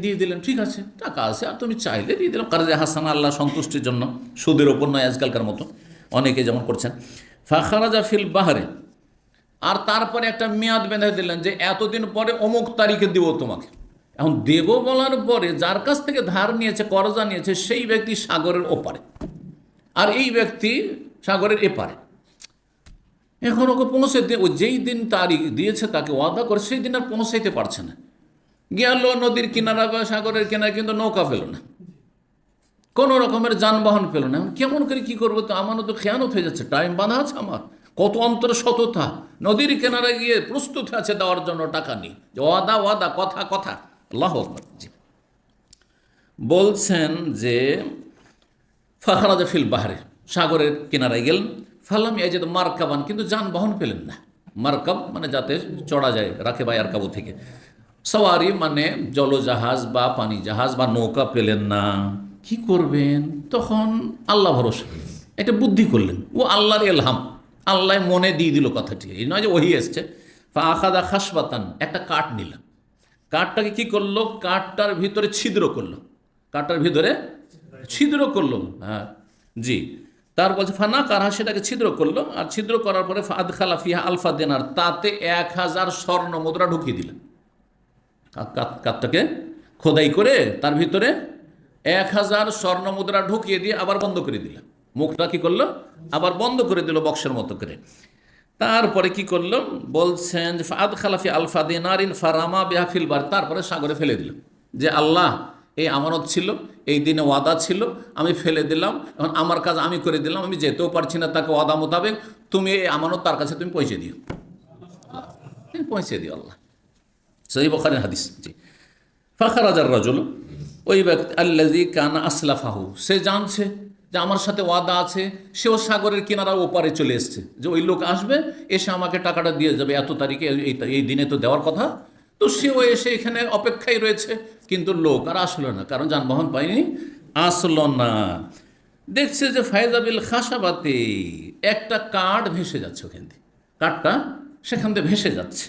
দিয়ে দিলেন, ঠিক আছে, টাকা আছে, আর তুমি চাইলে দিয়ে দিলাম। কারজে হাসান আল্লাহ সন্তুষ্টির জন্য সুদের ওপর নয় আজকালকার মতো। অনেকে যেমন করছেন। ফাখারাজা ফিল বাহারে। আর তারপরে একটা মেয়াদ বেঁধে দিলেন যে এতদিন পরে অমুক তারিখে দিব তোমাকে। এখন দেব বলার পরে যার কাছ থেকে ধার নিয়েছে, করজা নিয়েছে, সেই ব্যক্তি সাগরের ওপারে। আর এই ব্যক্তি সাগরের এপারে। এখন ওকে পৌঁছে ও যেই দিন তারিখ দিয়েছে তাকে ওয়াদা করে, সেই দিন আর পৌঁছাইতে পারছে না। গেল নদীর কিনারা বা সাগরের কিনারা, কিন্তু নৌকা পেল না। কোনো রকমের যানবাহন পেল না। কেমন করে কি করব তো? আমারও তো খেয়ানত হয়ে যাচ্ছে। টাইম বাঁধা আছে আমার। কত অন্তর সততা। নদীর কিনারে গিয়ে প্রস্তুত আছে দেওয়ার জন্য টাকা নিয়ে। ওয়াদা ওয়াদা, কথা কথা। আল্লাহ বলছেন যে, ফাখারাজা ফিল বাহারে। সাগরের কিনারায় গেলেন। ফালাম ইয়াজেদ মার্কাবান। কিন্তু যানবাহন পেলেন না। মার্কাব মানে যাতে চড়া যায়, রাখে বা আরকাবু থেকে। সওয়ারি মানে জলজাহাজ বা পানি জাহাজ বা নৌকা পেলেন না। কি করবেন? তখন আল্লাহ ভরসা এটা বুদ্ধি করলেন। ও আল্লাহর এলহাম। আল্লাহ মনে দিয়ে দিল কথাটি। এই নয় যে ওহি এসছে। আখাদা খাসবাতান। একটা কাঠ নিলাম কাঠটাকে কি করল? কাঠটার ভিতরে ছিদ্র করল। কাঠটার ভিতরে ছিদ্র করল। হ্যাঁ জি। তার বলছে ফানা কারহা সেটাকে ছিদ্র করল। আর ছিদ্র করার পরে ফাদ খালা ফিহা আলফা দেনার তাতে এক হাজার স্বর্ণ মুদ্রা ঢুকিয়ে দিলেন। কাতটাকে খোদাই করে তার ভিতরে এক হাজার স্বর্ণ মুদ্রা ঢুকিয়ে দিয়ে আবার বন্ধ করে দিল। মুখটা কি করল? আবার বন্ধ করে দিল বক্সের মতো করে। তারপরে কি করল? বলছেন, ফাদ খালাফি আলফা দিনারিন ফারামা বেহাফিল বার। তারপরে সাগরে ফেলে দিল। যে আল্লাহ, এই আমানত ছিল, এই দিনে ওয়াদা ছিল, আমি ফেলে দিলাম। এখন আমার কাজ আমি করে দিলাম, আমি যেতেও পারছি না তাকে ওয়াদা মোতাবেক। তুমি এই আমানত তার কাছে তুমি পৌঁছে দিও। পৌঁছে দিও আল্লাহ। সহি বখারের হাদিস, জি। ফাখারাজার রাজুল, ওই ব্যক্তি আল্লাজি কানা আসলাফাহু, সে জানছে যে আমার সাথে ওয়াদা আছে, সেও সাগরের কিনারা ওপারে চলে এসছে। যে ওই লোক আসবে, এসে আমাকে টাকাটা দিয়ে যাবে, এত তারিখে এই দিনে তো দেওয়ার কথা। তো সেও এসে এখানে অপেক্ষায় রয়েছে, কিন্তু লোক আর আসলো না, কারণ যানবাহন পায়নি, আসলো না। দেখছে যে ফায়জাবিল খাসাবাতে একটা কাঠ ভেসে যাচ্ছে ওখান থেকে কাঠটা সেখান থেকে ভেসে যাচ্ছে।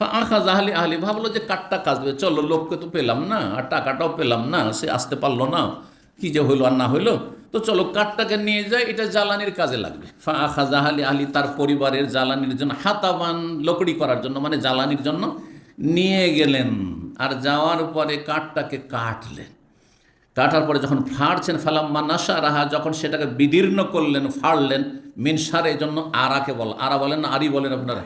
আঁখা জাহালি আহলি, ভাবলো যে কাঠটা কাজবে চলো, লোককে তো পেলাম না, আর টাকাটাও পেলাম না, সে আসতে পারল না। কি যে হইল আর না হইল? তো চলো, কাঠটাকে নিয়ে যায় এটা জ্বালানির কাজে লাগবে। ফা আখা জাহালি আহলি তার পরিবারের জ্বালানির জন্য, হাতাবান লকড়ি করার জন্য মানে জ্বালানির জন্য নিয়ে গেলেন। আর যাওয়ার পরে কাঠটাকে কাটলেন। কাটার পরে যখন ফাড়ছেন, ফালাম্মা নাসা রাহা যখন সেটাকে বিদীর্ণ করলেন, ফাড়লেন, মিনসার এই জন্য আরাকে বল, আরা বলেন আরি বলেন আপনারা?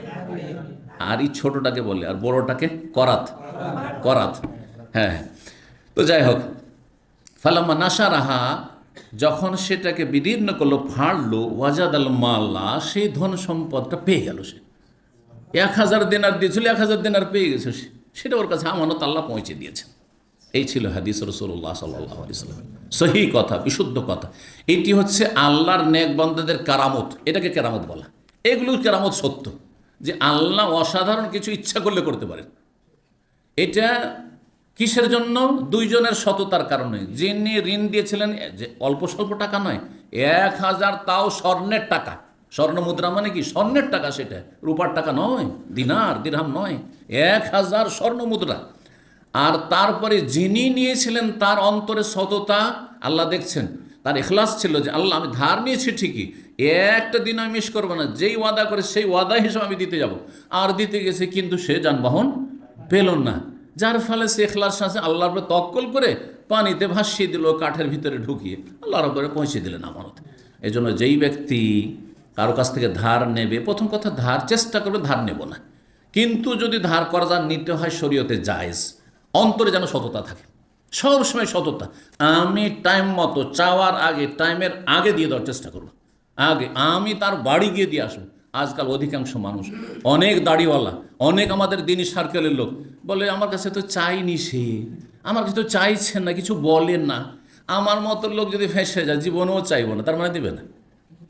আরই ছোটটাকে বলে, আর বড়টাকে করাত করাত। হ্যাঁ হ্যাঁ। তো যাই হোক, ফালাম্মা নাসা রাহা যখন সেটাকে বিদীর্ণ করল, ফাড়লো ওয়াজাদ আল মাল্লা, সেই ধন সম্পদটা পেয়ে গেল সে। এক হাজার দিনার দিয়েছিল, এক হাজার দিনার পেয়ে গেছে সে। সেটা ওর কাছে আমানত আল্লাহ পৌঁছে দিয়েছেন। এই ছিল হাদিস রসুল্লাহ সাল্লাহ আলিয়াল্লাম সহি কথা, বিশুদ্ধ কথা। এটি হচ্ছে আল্লাহর নেক বন্দাদের কারামত। এটাকে কেরামত বলা। এগুলো কেরামত সত্য। যে আল্লাহ অসাধারণ কিছু ইচ্ছা করলে করতে পারেন এটা কিসের জন্য? দুইজনের সততার কারণে। যিনি ঋণ দিয়েছিলেন, যে অল্প স্বল্প টাকা নয়, এক হাজার তাও স্বর্ণের টাকা। স্বর্ণ মুদ্রা মানে কি? স্বর্ণের টাকা সেটা। রূপার টাকা নয়, দিনার, দিরহাম নয়, এক হাজার স্বর্ণ মুদ্রা। আর তারপরে যিনি নিয়েছিলেন তার অন্তরে সততা, আল্লাহ দেখছেন, তার এখলাস ছিল যে আল্লাহ আমি ধার নিয়েছি ঠিকই একটা দিন আমি মিস করব না। যেই ওয়াদা করে সেই ওয়াদা হিসেবে আমি দিতে যাব। আর দিতে গেছে কিন্তু সে যানবাহন পেল না। যার ফলে সে এখলাস সাথে আল্লাহর উপরে করে পানিতে ভাসিয়ে দিল, কাঠের ভিতরে ঢুকিয়ে। আল্লাহর উপরে পৌঁছে দিলেন আমানত। এই জন্য যেই ব্যক্তি কারও কাছ থেকে ধার নেবে, প্রথম কথা ধার, চেষ্টা করবে ধার নেব না। কিন্তু যদি ধার করা নিতে হয়, শরীয়তে জায়েজ। অন্তরে যেন সততা থাকে। সবসময় সততা। আমি টাইম মতো, চাওয়ার আগে টাইমের আগে দিয়ে দেওয়ার চেষ্টা করব। আগে আমি তার বাড়ি গিয়ে দিয়ে আসব আজকাল অধিকাংশ মানুষ, অনেক দাড়িওয়ালা, অনেক আমাদের দিনই সার্কেলের লোক বলে, আমার কাছে তো চাইনি সে, আমার কাছে তো চাইছেন না, কিছু বলেন না। আমার মতো লোক যদি ফেঁসে যায়, জীবনেও চাইব না, তার মানে দিবে না।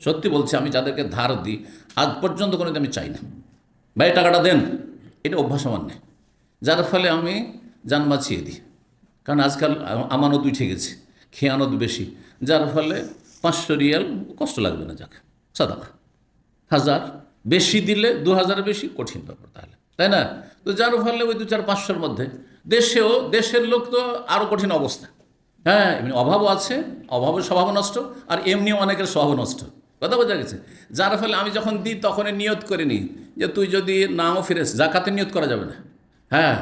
সত্যি বলছি, আমি যাদেরকে ধার দিই, আজ পর্যন্ত কোনো আমি চাই না। ভাই, টাকাটা দেন, এটা অভ্যাস আমার নেই। যার ফলে আমি যান বাঁচিয়ে দিই। কারণ আজকাল আমানত উঠে গেছে, খেয়ানত বেশি। যার ফলে পাঁচশো রিয়াল, কষ্ট লাগবে না যাক সাদাকা হাজার, বেশি দিলে দু হাজার বেশি কঠিন ব্যাপার তাহলে, তাই না? তো যার ফলে ওই দু চার পাঁচশোর মধ্যে। দেশেও, দেশের লোক তো আরও কঠিন অবস্থা। হ্যাঁ এমনি অভাবও আছে, অভাবের স্বভাব নষ্ট, আর এমনি অনেকের স্বভাব নষ্ট। কথা বোঝা গেছে? যার ফলে আমি যখন দিই তখন নিয়ত করে নিই যে তুই যদি নাও ফিরেস জাকাতে নিয়ত করা যাবে না। হ্যাঁ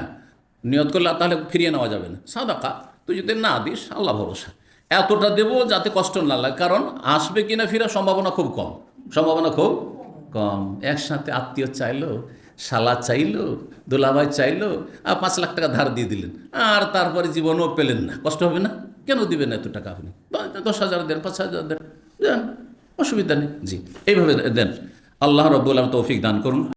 নিয়ত করলে তাহলে ফিরিয়ে নেওয়া যাবে না। সাদাকা, তুই যদি না দিস, আল্লাহ ভরসা। এতটা দেবো যাতে কষ্ট না লাগে। কারণ আসবে কিনা ফিরার সম্ভাবনা খুব কম। সম্ভাবনা খুব কম। একসাথে আত্মীয় চাইলো, শালা চাইলো, দোলাভাই চাইলো, আর পাঁচ লাখ টাকা ধার দিয়ে দিলেন। আর তারপরে জীবনও পেলেন না। কষ্ট হবে না? কেন দিবেন এত টাকা আপনি? দশ হাজার দেন, পাঁচ হাজার দেন দেন। অসুবিধা নেই। জি, এইভাবে দেন। আল্লাহ রব্বুল তৌফিক দান করুন।